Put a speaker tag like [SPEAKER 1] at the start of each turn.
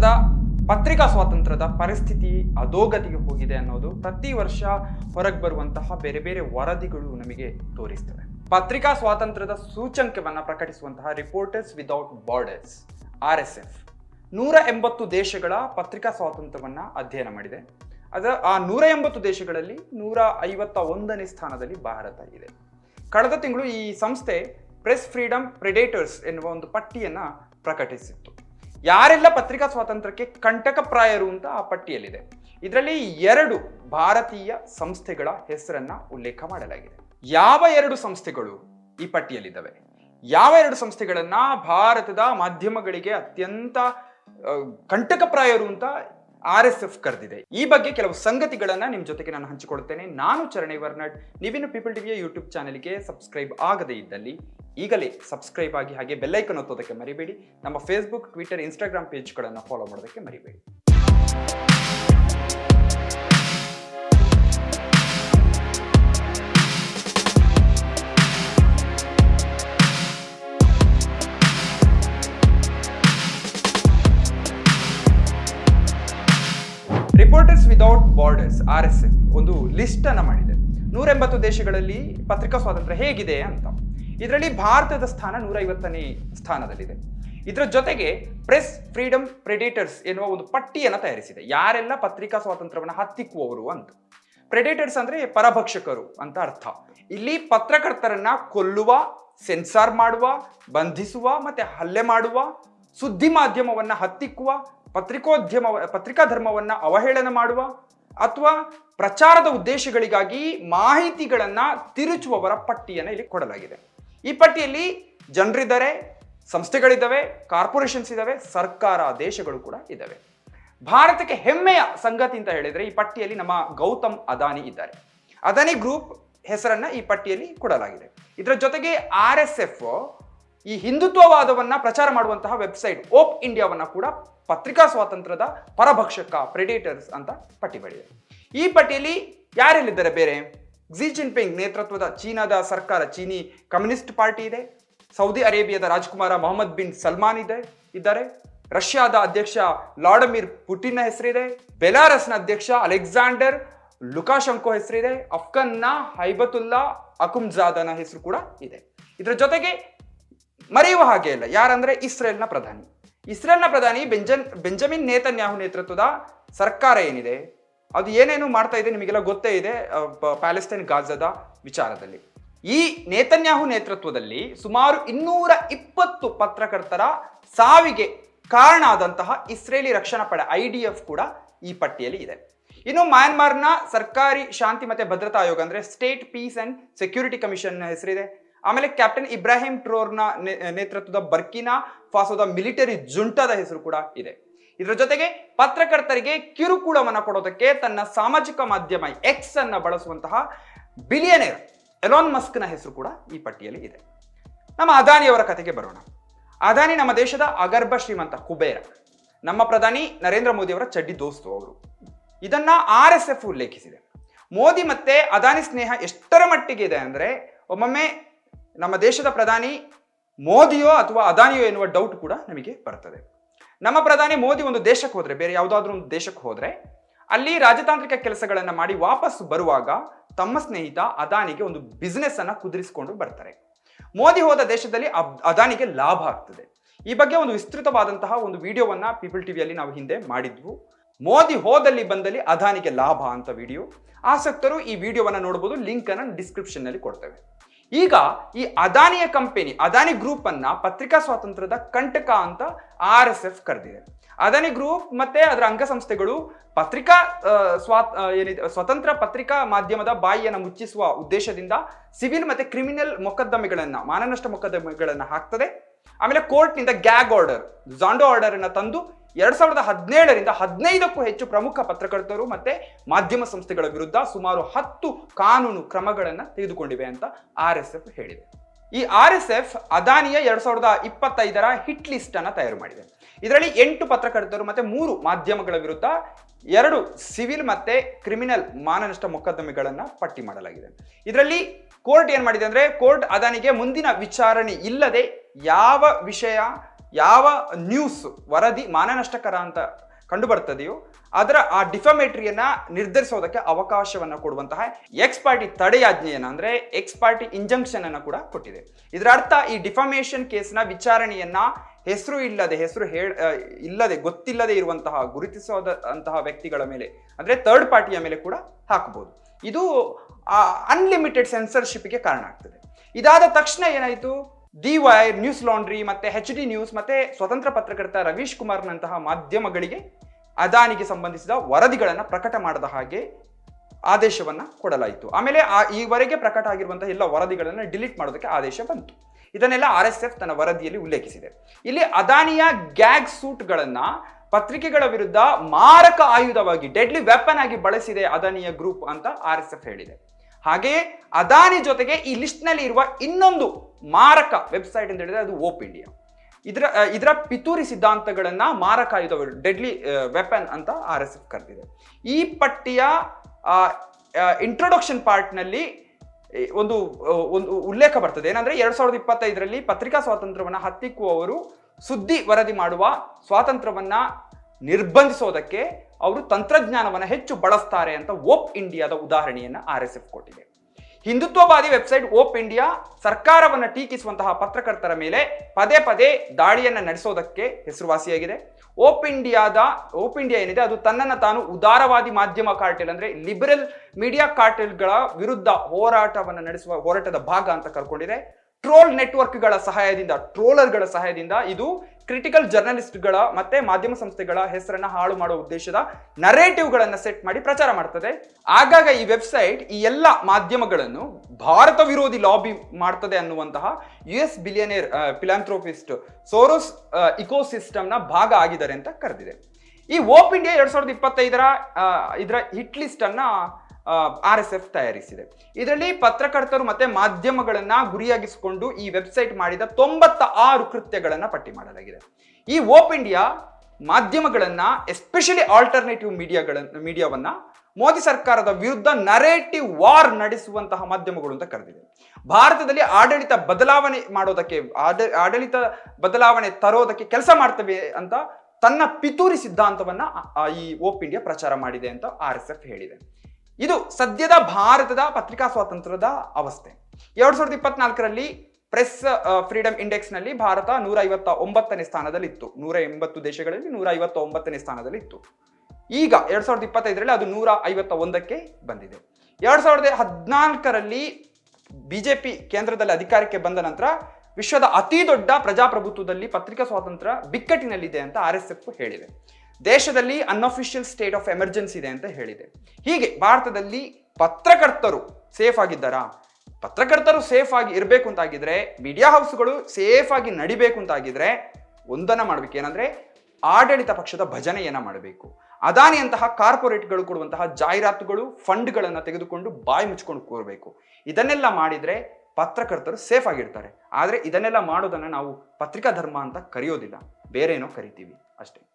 [SPEAKER 1] ಭಾರತದ ಪತ್ರಿಕಾ ಸ್ವಾತಂತ್ರ್ಯದ ಪರಿಸ್ಥಿತಿ ಅಧೋಗತಿಗೆ ಹೋಗಿದೆ ಅನ್ನೋದು ಪ್ರತಿ ವರ್ಷ ಹೊರಗೆ ಬರುವಂತಹ ಬೇರೆ ಬೇರೆ ವರದಿಗಳು ನಮಗೆ ತೋರಿಸ್ತವೆ. ಪತ್ರಿಕಾ ಸ್ವಾತಂತ್ರ್ಯದ ಸೂಚಂಕವನ್ನು ಪ್ರಕಟಿಸುವಂತಹ reporters without borders R S F ನೂರ ಎಂಬತ್ತು ದೇಶಗಳ ಪತ್ರಿಕಾ ಸ್ವಾತಂತ್ರ್ಯವನ್ನು ಅಧ್ಯಯನ ಮಾಡಿದೆ. ಅದ, ಆ ನೂರ ಎಂಬತ್ತು ದೇಶಗಳಲ್ಲಿ ನೂರ ಐವತ್ತ ಒಂದನೇ ಸ್ಥಾನದಲ್ಲಿ ಭಾರತ ಇದೆ. ಕಳೆದ ತಿಂಗಳು ಈ ಸಂಸ್ಥೆ ಪ್ರೆಸ್ ಫ್ರೀಡಮ್ ಪ್ರೆಡೇಟರ್ಸ್ ಎನ್ನುವ ಒಂದು ಪಟ್ಟಿಯನ್ನ ಪ್ರಕಟಿಸಿತ್ತು. ಯಾರೆಲ್ಲ ಪತ್ರಿಕಾ ಸ್ವಾತಂತ್ರ್ಯಕ್ಕೆ ಕಂಟಕಪ್ರಾಯರು ಅಂತ ಆ ಪಟ್ಟಿಯಲ್ಲಿದೆ. ಇದರಲ್ಲಿ ಎರಡು ಭಾರತೀಯ ಸಂಸ್ಥೆಗಳ ಹೆಸರನ್ನ ಉಲ್ಲೇಖ ಮಾಡಲಾಗಿದೆ. ಯಾವ ಎರಡು ಸಂಸ್ಥೆಗಳು ಈ ಪಟ್ಟಿಯಲ್ಲಿದ್ದಾವೆ? ಯಾವ ಎರಡು ಸಂಸ್ಥೆಗಳನ್ನ ಭಾರತದ ಮಾಧ್ಯಮಗಳಿಗೆ ಅತ್ಯಂತ ಕಂಟಕಪ್ರಾಯರು ಅಂತ ಆರ್ ಎಸ್ ಎಫ್ ಕರೆದಿದೆ. ಈ ಬಗ್ಗೆ ಕೆಲವು ಸಂಗತಿಗಳನ್ನ ನಿಮ್ ಜೊತೆಗೆ ನಾನು ಹಂಚಿಕೊಳ್ತೇನೆ. ನಾನು ಚರಣಿ ವರ್ನಡ್. ನೀವಿನ್ನು ಪೀಪಲ್ ಟಿವಿಯ ಯೂಟ್ಯೂಬ್ ಚಾನಲ್ಗೆ ಸಬ್ಸ್ಕ್ರೈಬ್ ಆಗದೇ ಇದ್ದಲ್ಲಿ ಈಗಲೇ ಸಬ್ಸ್ಕ್ರೈಬ್ ಆಗಿ ಹಾಗೆ ಬೆಲ್ಲೈಕನ್ ಒತ್ತೋದಕ್ಕೆ ಮರಿಬೇಡಿ. ನಮ್ಮ ಫೇಸ್ಬುಕ್ ಟ್ವಿಟರ್ ಇನ್ಸ್ಟಾಗ್ರಾಮ್ ಪೇಜ್ಗಳನ್ನು ಫಾಲೋ ಮಾಡೋದಕ್ಕೆ ಮರಿಬೇಡಿ. ಆರ್ ಎಸ್ ಎಸ್ ಒಂದು ಲಿಸ್ಟ್ ಅನ್ನ ಮಾಡಿದೆ. ನೂರೆಂಬತ್ತು ದೇಶಗಳಲ್ಲಿ ಪತ್ರಿಕಾ ಸ್ವಾತಂತ್ರ್ಯ ಹೇಗಿದೆ ಅಂತ. ಇದರಲ್ಲಿ ಭಾರತದ ಸ್ಥಾನ ನೂರ ಐವತ್ತನೇ ಸ್ಥಾನದಲ್ಲಿದೆ. ಇದರ ಜೊತೆಗೆ ಪ್ರೆಸ್ ಫ್ರೀಡಮ್ ಪ್ರೆಡೇಟರ್ಸ್ ಎನ್ನುವ ಒಂದು ಪಟ್ಟಿಯನ್ನು ತಯಾರಿಸಿದೆ. ಯಾರೆಲ್ಲ ಪತ್ರಿಕಾ ಸ್ವಾತಂತ್ರ್ಯವನ್ನು ಹತ್ತಿಕ್ಕುವವರು ಅಂತ. ಪ್ರೆಡೇಟರ್ಸ್ ಅಂದ್ರೆ ಪರಭಕ್ಷಕರು ಅಂತ ಅರ್ಥ. ಇಲ್ಲಿ ಪತ್ರಕರ್ತರನ್ನ ಕೊಲ್ಲುವ, ಸೆನ್ಸಾರ್ ಮಾಡುವ, ಬಂಧಿಸುವ ಮತ್ತೆ ಹಲ್ಲೆ ಮಾಡುವ, ಸುದ್ದಿ ಮಾಧ್ಯಮವನ್ನ ಹತ್ತಿಕ್ಕುವ, ಪತ್ರಿಕೋದ್ಯಮ, ಪತ್ರಿಕಾ ಧರ್ಮವನ್ನ ಅವಹೇಳನ ಮಾಡುವ ಅಥವಾ ಪ್ರಚಾರದ ಉದ್ದೇಶಗಳಿಗಾಗಿ ಮಾಹಿತಿಗಳನ್ನು ತಿರುಚುವವರ ಪಟ್ಟಿಯನ್ನು ಇಲ್ಲಿ ಕೊಡಲಾಗಿದೆ. ಈ ಪಟ್ಟಿಯಲ್ಲಿ ಜನರಿದ್ದಾರೆ, ಸಂಸ್ಥೆಗಳಿದ್ದಾವೆ, ಕಾರ್ಪೊರೇಷನ್ಸ್ ಇದ್ದಾವೆ, ಸರ್ಕಾರ, ದೇಶಗಳು ಕೂಡ ಇದ್ದಾವೆ. ಭಾರತಕ್ಕೆ ಹೆಮ್ಮೆಯ ಸಂಗತಿ ಅಂತ ಹೇಳಿದರೆ ಈ ಪಟ್ಟಿಯಲ್ಲಿ ನಮ್ಮ ಗೌತಮ್ ಅದಾನಿ ಇದ್ದಾರೆ. ಅದಾನಿ ಗ್ರೂಪ್ ಹೆಸರನ್ನ ಈ ಪಟ್ಟಿಯಲ್ಲಿ ಕೊಡಲಾಗಿದೆ. ಇದರ ಜೊತೆಗೆ ಆರ್ ಎಸ್ ಎಫ್ ಈ ಹಿಂದುತ್ವವಾದವನ್ನ ಪ್ರಚಾರ ಮಾಡುವಂತಹ ವೆಬ್ಸೈಟ್ ಓಪ್ ಇಂಡಿಯಾವನ್ನ ಕೂಡ ಪತ್ರಿಕಾ ಸ್ವಾತಂತ್ರ್ಯದ ಪರಭಕ್ಷಕ ಪ್ರೆಡೇಟರ್ಸ್ ಅಂತ ಪಟ್ಟಿ ಮಾಡಿದೆ. ಈ ಪಟ್ಟಿಯಲ್ಲಿ ಯಾರೆಲ್ಲಿದ್ದಾರೆ ಬೇರೆ? ಕ್ಸಿ ಜಿನ್ಪಿಂಗ್ ನೇತೃತ್ವದ ಚೀನಾದ ಸರ್ಕಾರ, ಚೀನಿ ಕಮ್ಯುನಿಸ್ಟ್ ಪಾರ್ಟಿ ಇದೆ. ಸೌದಿ ಅರೇಬಿಯಾದ ರಾಜ್ಕುಮಾರ ಮೊಹಮ್ಮದ್ ಬಿನ್ ಸಲ್ಮಾನ್ ಇದೆ, ಇದ್ದಾರೆ. ರಷ್ಯಾದ ಅಧ್ಯಕ್ಷ ವ್ಲಾಡಮಿರ್ ಪುಟಿನ್ನ ಹೆಸರಿದೆ. ಬೆಲಾರಸ್ನ ಅಧ್ಯಕ್ಷ ಅಲೆಕ್ಸಾಂಡರ್ ಲುಕಾಶಂಕೋ ಹೆಸರಿದೆ. ಅಫ್ಘನ್ನ ಹೈಬತುಲ್ಲಾ ಅಕುಮ್ಜಾದನ ಹೆಸರು ಕೂಡ ಇದೆ. ಇದರ ಜೊತೆಗೆ ಮರೆಯುವ ಹಾಗೆ ಇಲ್ಲ. ಯಾರಂದ್ರೆ ಇಸ್ರೇಲ್ನ ಪ್ರಧಾನಿ. ಇಸ್ರೇಲ್ನ ಪ್ರಧಾನಿ ಬೆಂಜನ್, ಬೆಂಜಮಿನ್ ನೇತನ್ಯಾಹು ನೇತೃತ್ವದ ಸರ್ಕಾರ ಏನಿದೆ? ಅದು ಏನೇನು ಮಾಡ್ತಾ ಇದೆ ನಿಮಗೆಲ್ಲ ಗೊತ್ತೇ ಇದೆ ಪ್ಯಾಲೆಸ್ಟೈನ್ ಗಾಜಾದ ವಿಚಾರದಲ್ಲಿ. ಈ ನೇತನ್ಯಾಹು ನೇತೃತ್ವದಲ್ಲಿ ಸುಮಾರು ಇನ್ನೂರ ಇಪ್ಪತ್ತು ಪತ್ರಕರ್ತರ ಸಾವಿಗೆ ಕಾರಣ ಆದಂತಹ ಇಸ್ರೇಲಿ ರಕ್ಷಣಾ ಪಡೆ ಐ ಡಿ ಎಫ್ ಕೂಡ ಈ ಪಟ್ಟಿಯಲ್ಲಿ ಇದೆ. ಇನ್ನು ಮ್ಯಾನ್ಮಾರ್ನ ಸರ್ಕಾರಿ ಶಾಂತಿ ಮತ್ತೆ ಭದ್ರತಾ ಆಯೋಗ ಅಂದ್ರೆ state peace and security commission ಹೆಸರಿದೆ. ಆಮೇಲೆ ಕ್ಯಾಪ್ಟನ್ ಇಬ್ರಾಹಿಂ ಟ್ರೋರ್ನ ನೇತೃತ್ವದ ಬರ್ಕಿನಾ ಫಾಸೋದ ಮಿಲಿಟರಿ ಜುಂಟದ ಹೆಸರು ಕೂಡ ಇದೆ. ಇದರ ಜೊತೆಗೆ ಪತ್ರಕರ್ತರಿಗೆ ಕಿರುಕುಳವನ್ನು ಕೊಡೋದಕ್ಕೆ ತನ್ನ ಸಾಮಾಜಿಕ ಮಾಧ್ಯಮ ಎಕ್ಸ್ ಅನ್ನ ಬಳಸುವಂತಹ ಬಿಲಿಯನೇರ್ ಎಲಾನ್ ಮಸ್ಕ್ನ ಹೆಸರು ಕೂಡ ಈ ಪಟ್ಟಿಯಲ್ಲಿ ಇದೆ. ನಮ್ಮ ಅದಾನಿಯವರ ಕಥೆಗೆ ಬರೋಣ. ಅದಾನಿ ನಮ್ಮ ದೇಶದ ಅಗರ್ಭ ಶ್ರೀಮಂತ ಕುಬೇರ. ನಮ್ಮ ಪ್ರಧಾನಿ ನರೇಂದ್ರ ಮೋದಿ ಅವರ ಚಡ್ಡಿ ದೋಸ್ತು ಅವರು. ಇದನ್ನ ಆರ್ ಎಸ್ ಎಫ್ ಉಲ್ಲೇಖಿಸಿದೆ. ಮೋದಿ ಮತ್ತೆ ಅದಾನಿ ಸ್ನೇಹ ಎಷ್ಟರ ಮಟ್ಟಿಗೆ ಇದೆ ಅಂದ್ರೆ ಒಮ್ಮೊಮ್ಮೆ ನಮ್ಮ ದೇಶದ ಪ್ರಧಾನಿ ಮೋದಿಯೋ ಅಥವಾ ಅದಾನಿಯೋ ಎನ್ನುವ ಡೌಟ್ ಕೂಡ ನಮಗೆ ಬರ್ತದೆ. ನಮ್ಮ ಪ್ರಧಾನಿ ಮೋದಿ ಒಂದು ದೇಶಕ್ಕೆ ಹೋದರೆ, ಬೇರೆ ಯಾವುದಾದ್ರೂ ಒಂದು ದೇಶಕ್ಕೆ ಹೋದರೆ, ಅಲ್ಲಿ ರಾಜತಾಂತ್ರಿಕ ಕೆಲಸಗಳನ್ನು ಮಾಡಿ ವಾಪಸ್ ಬರುವಾಗ ತಮ್ಮ ಸ್ನೇಹಿತ ಅದಾನಿಗೆ ಒಂದು ಬಿಸ್ನೆಸ್ ಅನ್ನ ಕುದುರಿಸಿಕೊಂಡು ಬರ್ತಾರೆ. ಮೋದಿ ಹೋದ ದೇಶದಲ್ಲಿ ಅದಾನಿಗೆ ಲಾಭ ಆಗ್ತದೆ. ಈ ಬಗ್ಗೆ ಒಂದು ವಿಸ್ತೃತವಾದಂತಹ ಒಂದು ವಿಡಿಯೋವನ್ನ ಪೀಪಲ್ ಟಿವಿಯಲ್ಲಿ ನಾವು ಹಿಂದೆ ಮಾಡಿದ್ವು. ಮೋದಿ ಹೋದಲ್ಲಿ ಬಂದಲ್ಲಿ ಅದಾನಿಗೆ ಲಾಭ ಅಂತ ವಿಡಿಯೋ. ಆಸಕ್ತರು ಈ ವಿಡಿಯೋವನ್ನ ನೋಡಬಹುದು ಲಿಂಕ್ ಅನ್ನು ಡಿಸ್ಕ್ರಿಪ್ಷನ್ನಲ್ಲಿ ಕೊಡ್ತೇವೆ. ಈಗ ಈ ಅದಾನಿಯ ಕಂಪನಿ, ಅದಾನಿ ಗ್ರೂಪ್ ಅನ್ನ ಪತ್ರಿಕಾ ಸ್ವಾತಂತ್ರ್ಯದ ಕಂಟಕ ಅಂತ ಆರ್ ಎಸ್ ಎಫ್ ಕರೆದಿದೆ. ಅದಾನಿ ಗ್ರೂಪ್ ಮತ್ತೆ ಅದರ ಅಂಗಸಂಸ್ಥೆಗಳು ಪತ್ರಿಕಾ ಸ್ವಾತ್ ಸ್ವಾ ಏನಿದೆ, ಸ್ವತಂತ್ರ ಪತ್ರಿಕಾ ಮಾಧ್ಯಮದ ಬಾಯಿಯನ್ನು ಮುಚ್ಚಿಸುವ ಉದ್ದೇಶದಿಂದ ಸಿವಿಲ್ ಮತ್ತೆ ಕ್ರಿಮಿನಲ್ ಮೊಕದ್ದಮೆಗಳನ್ನ, ಮಾನನಷ್ಟ ಮೊಕದ್ದಮೆಗಳನ್ನ ಹಾಕ್ತದೆ. ಆಮೇಲೆ ಕೋರ್ಟ್ನಿಂದ ಗ್ಯಾಗ್ ಆರ್ಡರ್ ಜಾಂಡೋ ಆರ್ಡರ್ ಅನ್ನ ತಂದು ಎರಡ್ ಸಾವಿರದ ಹದಿನೇಳರಿಂದ ಹದಿನೈದಕ್ಕೂ ಹೆಚ್ಚು ಪ್ರಮುಖ ಪತ್ರಕರ್ತರು ಮತ್ತೆ ಮಾಧ್ಯಮ ಸಂಸ್ಥೆಗಳ ವಿರುದ್ಧ ಸುಮಾರು ಹತ್ತು ಕಾನೂನು ಕ್ರಮಗಳನ್ನ ತೆಗೆದುಕೊಂಡಿವೆ ಅಂತ ಆರ್ ಎಸ್ ಎಫ್ ಹೇಳಿದೆ. ಈ ಆರ್ ಎಸ್ ಎಫ್ ಅದಾನಿಯ ಎರಡ್ ಸಾವಿರದ ಇಪ್ಪತ್ತೈದರ ಹಿಟ್ ಲಿಸ್ಟ್ ಅನ್ನ ತಯಾರು ಮಾಡಿದೆ. ಇದರಲ್ಲಿ ಎಂಟು ಪತ್ರಕರ್ತರು ಮತ್ತೆ ಮೂರು ಮಾಧ್ಯಮಗಳ ವಿರುದ್ಧ ಎರಡು ಸಿವಿಲ್ ಮತ್ತೆ ಕ್ರಿಮಿನಲ್ ಮಾನನಷ್ಟ ಮೊಕದ್ದಮೆಗಳನ್ನು ಪಟ್ಟಿ ಮಾಡಲಾಗಿದೆ. ಇದರಲ್ಲಿ ಕೋರ್ಟ್ ಏನು ಮಾಡಿದೆ ಅಂದರೆ, ಕೋರ್ಟ್ ಅದಾನಿಗೆ ಮುಂದಿನ ವಿಚಾರಣೆ ಇಲ್ಲದೆ ಯಾವ ವಿಷಯ, ಯಾವ ನ್ಯೂಸ್ ವರದಿ ಮಾನನಷ್ಟಕರ ಅಂತ ಕಂಡು ಬರ್ತದೆಯೋ ಅದರ ಆ ಡಿಫಮೇಟ್ರಿಯನ್ನ ನಿರ್ಧರಿಸೋದಕ್ಕೆ ಅವಕಾಶವನ್ನ ಕೊಡುವಂತಹ ಎಕ್ಸ್ ಪಾರ್ಟಿ ತಡೆಯಾಜ್ಞೆಯನ್ನ ಅಂದ್ರೆ ಎಕ್ಸ್ ಪಾರ್ಟಿ ಇಂಜಂಕ್ಷನ್ ಅನ್ನ ಕೂಡ ಕೊಟ್ಟಿದೆ. ಇದರ ಅರ್ಥ ಈ ಡಿಫಮೇಷನ್ ಕೇಸ್ನ ವಿಚಾರಣೆಯನ್ನ ಹೆಸರು ಇಲ್ಲದೆ, ಹೆಸರು ಹೇಳ ಇಲ್ಲದೆ, ಗೊತ್ತಿಲ್ಲದೆ ಇರುವಂತಹ, ಗುರುತಿಸೋದ ಅಂತಹ ವ್ಯಕ್ತಿಗಳ ಮೇಲೆ ಅಂದ್ರೆ ಥರ್ಡ್ ಪಾರ್ಟಿಯ ಮೇಲೆ ಕೂಡ ಹಾಕಬಹುದು. ಇದು ಅನ್ಲಿಮಿಟೆಡ್ ಸೆನ್ಸರ್ಶಿಪ್ಗೆ ಕಾರಣ ಆಗ್ತದೆ. ಇದಾದ ತಕ್ಷಣ ಏನಾಯಿತು? ದಿ ವೈರ್ ನ್ಯೂಸ್ ಲಾಂಡ್ರಿ ಮತ್ತೆ ಹೆಚ್ ಡಿ ನ್ಯೂಸ್ ಮತ್ತೆ ಸ್ವತಂತ್ರ ಪತ್ರಕರ್ತ ರವೀಶ್ ಕುಮಾರ್ನಂತಹ ಮಾಧ್ಯಮಗಳಿಗೆ ಅದಾನಿಗೆ ಸಂಬಂಧಿಸಿದ ವರದಿಗಳನ್ನು ಪ್ರಕಟ ಮಾಡದ ಹಾಗೆ ಆದೇಶವನ್ನ ಕೊಡಲಾಯಿತು. ಆಮೇಲೆ ಆ ಈವರೆಗೆ ಪ್ರಕಟ ಆಗಿರುವಂತಹ ಎಲ್ಲ ವರದಿಗಳನ್ನು ಡಿಲೀಟ್ ಮಾಡೋದಕ್ಕೆ ಆದೇಶ ಬಂತು. ಇದನ್ನೆಲ್ಲ ಆರ್ ಎಸ್ ಎಫ್ ತನ್ನ ವರದಿಯಲ್ಲಿ ಉಲ್ಲೇಖಿಸಿದೆ. ಇಲ್ಲಿ ಅದಾನಿಯ ಗ್ಯಾಗ್ ಸೂಟ್ಗಳನ್ನು ಪತ್ರಿಕೆಗಳ ವಿರುದ್ಧ ಮಾರಕ ಆಯುಧವಾಗಿ ಡೆಡ್ಲಿ ವೆಪನ್ ಆಗಿ ಬಳಸಿದೆ ಅದಾನಿಯ ಗ್ರೂಪ್ ಅಂತ ಆರ್ ಎಸ್ ಎಫ್ ಹೇಳಿದೆ. ಹಾಗೆಯೇ ಅದಾನಿ ಜೊತೆಗೆ ಈ ಲಿಸ್ಟ್ನಲ್ಲಿ ಇರುವ ಇನ್ನೊಂದು ಮಾರಕ ವೆಬ್ಸೈಟ್ ಅಂತ ಹೇಳಿದ್ರೆ ಅದು ಓಪ್ ಇಂಡಿಯಾ. ಇದರ ಇದರ ಪಿತೂರಿ ಸಿದ್ಧಾಂತಗಳನ್ನ ಮಾರಕ ಆಯುಧಗಳು, ಡೆಡ್ಲಿ ವೆಪನ್ ಅಂತ ಆರ್ ಎಸ್ ಎಫ್ ಕರೆದಿದೆ. ಈ ಪಟ್ಟಿಯ ಇಂಟ್ರೊಡಕ್ಷನ್ ಪಾರ್ಟ್ನಲ್ಲಿ ಒಂದು ಒಂದು ಉಲ್ಲೇಖ ಬರ್ತದೆ. ಏನಂದ್ರೆ ಎರಡ್ ಸಾವಿರದ ಇಪ್ಪತ್ತೈದರಲ್ಲಿ ಪತ್ರಿಕಾ ಸ್ವಾತಂತ್ರ್ಯವನ್ನು ಹತ್ತಿಕ್ಕುವವರು ಸುದ್ದಿ ವರದಿ ಮಾಡುವ ಸ್ವಾತಂತ್ರ್ಯವನ್ನ ನಿರ್ಬಂಧಿಸೋದಕ್ಕೆ ಅವರು ತಂತ್ರಜ್ಞಾನವನ್ನ ಹೆಚ್ಚು ಬಳಸ್ತಾರೆ ಅಂತ ಓಪ್ ಇಂಡಿಯಾದ ಉದಾಹರಣೆಯನ್ನ ಆರ್ ಎಸ್ ಎಫ್ ಕೊಟ್ಟಿದೆ. ಹಿಂದುತ್ವವಾದಿ ವೆಬ್ಸೈಟ್ ಓಪ್ ಇಂಡಿಯಾ ಸರ್ಕಾರವನ್ನು ಟೀಕಿಸುವಂತಹ ಪತ್ರಕರ್ತರ ಮೇಲೆ ಪದೇ ಪದೇ ದಾಳಿಯನ್ನ ನಡೆಸೋದಕ್ಕೆ ಹೆಸರುವಾಸಿಯಾಗಿದೆ. ಓಪ್ ಇಂಡಿಯಾದ, ಓಪ್ ಇಂಡಿಯಾ ಏನಿದೆ, ಅದು ತನ್ನನ್ನು ತಾನು ಉದಾರವಾದಿ ಮಾಧ್ಯಮ ಕಾರ್ಟೆಲ್ ಅಂದ್ರೆ ಲಿಬರಲ್ ಮೀಡಿಯಾ ಕಾರ್ಟೆಲ್ಗಳ ವಿರುದ್ಧ ಹೋರಾಟವನ್ನು ನಡೆಸುವ ಹೋರಾಟದ ಭಾಗ ಅಂತ ಕರ್ಕೊಂಡಿದೆ. ಟ್ರೋಲ್ ನೆಟ್ವರ್ಕ್ಗಳ ಸಹಾಯದಿಂದ, ಟ್ರೋಲರ್ಗಳ ಸಹಾಯದಿಂದ ಇದು ಕ್ರಿಟಿಕಲ್ ಜರ್ನಲಿಸ್ಟ್ಗಳ ಮತ್ತೆ ಮಾಧ್ಯಮ ಸಂಸ್ಥೆಗಳ ಹೆಸರನ್ನ ಹಾಳು ಮಾಡುವ ಉದ್ದೇಶದ ನರೇಟಿವ್ಗಳನ್ನ ಸೆಟ್ ಮಾಡಿ ಪ್ರಚಾರ ಮಾಡ್ತದೆ. ಆಗಾಗ ಈ ವೆಬ್ಸೈಟ್ ಈ ಎಲ್ಲ ಮಾಧ್ಯಮಗಳನ್ನು ಭಾರತ ವಿರೋಧಿ ಲಾಬಿ ಮಾಡ್ತದೆ ಅನ್ನುವಂತಹ U S billionaire philanthropist Soros ಇಕೋಸಿಸ್ಟಮ್ನ ಭಾಗ ಆಗಿದ್ದಾರೆ ಅಂತ ಕರೆದಿದೆ. ಈ ಓಪ್ ಇಂಡಿಯಾ ಎರಡ್ ಸಾವಿರದ ಇಪ್ಪತ್ತೈದರ ಇದರ ಹಿಟ್ ಲಿಸ್ಟ್ ಅನ್ನ ಆರ್ ಎಸ್ ಎಫ್ ತಯಾರಿಸಿದೆ. ಇದರಲ್ಲಿ ಪತ್ರಕರ್ತರು ಮತ್ತೆ ಮಾಧ್ಯಮಗಳನ್ನ ಗುರಿಯಾಗಿಸಿಕೊಂಡು ಈ ವೆಬ್ಸೈಟ್ ಮಾಡಿದ ತೊಂಬತ್ತ ಆರು ಕೃತ್ಯಗಳನ್ನ ಪಟ್ಟಿ ಮಾಡಲಾಗಿದೆ. ಈ ಓಪ್ ಇಂಡಿಯಾ ಮಾಧ್ಯಮಗಳನ್ನ ಎಸ್ಪೆಷಲಿ ಆಲ್ಟರ್ನೇಟಿವ್ ಮೀಡಿಯಾಗಳ ಮೀಡಿಯಾವನ್ನ ಮೋದಿ ಸರ್ಕಾರದ ವಿರುದ್ಧ ನರೇಟಿವ್ ವಾರ್ ನಡೆಸುವಂತಹ ಮಾಧ್ಯಮಗಳು ಅಂತ ಕರೆದಿದೆ. ಭಾರತದಲ್ಲಿ ಆಡಳಿತ ಬದಲಾವಣೆ ಮಾಡೋದಕ್ಕೆ, ಆಡ- ಆಡಳಿತ ಬದಲಾವಣೆ ತರೋದಕ್ಕೆ ಕೆಲಸ ಮಾಡ್ತವೆ ಅಂತ ತನ್ನ ಪಿತೂರಿ ಸಿದ್ಧಾಂತವನ್ನ ಈ ಓಪ್ ಇಂಡಿಯಾ ಪ್ರಚಾರ ಮಾಡಿದೆ ಅಂತ ಆರ್ ಎಸ್ ಎಫ್ ಹೇಳಿದೆ. ಇದು ಸದ್ಯದ ಭಾರತದ ಪತ್ರಿಕಾ ಸ್ವಾತಂತ್ರ್ಯದ ಅವಸ್ಥೆ. ಎರಡ್ ಸಾವಿರದ ಇಪ್ಪತ್ನಾಲ್ಕರಲ್ಲಿ ಪ್ರೆಸ್ ಫ್ರೀಡಮ್ ಇಂಡೆಕ್ಸ್ನಲ್ಲಿ ಭಾರತ ನೂರ ಐವತ್ತ ಒಂಬತ್ತನೇ ಸ್ಥಾನದಲ್ಲಿತ್ತು. ನೂರ ಎಂಬತ್ತು ದೇಶಗಳಲ್ಲಿ ನೂರ ಐವತ್ತ ಒಂಬತ್ತನೇ ಸ್ಥಾನದಲ್ಲಿತ್ತು. ಈಗ ಎರಡ್ ಸಾವಿರದ ಇಪ್ಪತ್ತೈದರಲ್ಲಿ ಅದು ನೂರ ಐವತ್ತ ಒಂದಕ್ಕೆ ಬಂದಿದೆ. ಎರಡ್ ಸಾವಿರದ ಹದಿನಾಲ್ಕರಲ್ಲಿ ಬಿಜೆಪಿ ಕೇಂದ್ರದಲ್ಲಿ ಅಧಿಕಾರಕ್ಕೆ ಬಂದ ನಂತರ ವಿಶ್ವದ ಅತಿ ದೊಡ್ಡ ಪ್ರಜಾಪ್ರಭುತ್ವದಲ್ಲಿ ಪತ್ರಿಕಾ ಸ್ವಾತಂತ್ರ್ಯ ಬಿಕ್ಕಟ್ಟಿನಲ್ಲಿದೆ ಅಂತ ಆರ್ ಹೇಳಿದೆ. ದೇಶದಲ್ಲಿ ಅನ್ಅಫಿಷಿಯಲ್ ಸ್ಟೇಟ್ ಆಫ್ ಎಮರ್ಜೆನ್ಸಿ ಇದೆ ಅಂತ ಹೇಳಿದೆ. ಹೀಗೆ ಭಾರತದಲ್ಲಿ ಪತ್ರಕರ್ತರು ಸೇಫ್ ಆಗಿದ್ದಾರಾ? ಪತ್ರಕರ್ತರು ಸೇಫ್ ಆಗಿ ಇರಬೇಕು ಅಂತಾಗಿದ್ರೆ ಮೀಡಿಯಾ ಹೌಸ್ಗಳು ಸೇಫ್ ಆಗಿ ನಡಿಬೇಕು ಅಂತಾಗಿದ್ರೆ ಒಂದನ್ನ ಮಾಡ್ಬೇಕು. ಏನಂದ್ರೆ, ಆಡಳಿತ ಪಕ್ಷದ ಭಜನೆಯನ್ನ ಮಾಡಬೇಕು. ಅದಾನಿಯಂತಹ ಕಾರ್ಪೊರೇಟ್ಗಳು ಕೊಡುವಂತಹ ಜಾಹೀರಾತುಗಳು ಫಂಡ್ಗಳನ್ನು ತೆಗೆದುಕೊಂಡು ಬಾಯಿ ಮುಚ್ಕೊಂಡು ಕೂರಬೇಕು. ಇದನ್ನೆಲ್ಲ ಮಾಡಿದ್ರೆ ಪತ್ರಕರ್ತರು ಸೇಫ್ ಆಗಿರ್ತಾರೆ. ಆದರೆ ಇದನ್ನೆಲ್ಲ ಮಾಡೋದನ್ನ ನಾವು ಪತ್ರಿಕಾ ಧರ್ಮ ಅಂತ ಕರೆಯೋದಿಲ್ಲ. ಬೇರೇನೋ ಕರಿತೀವಿ. ಅಷ್ಟೇ.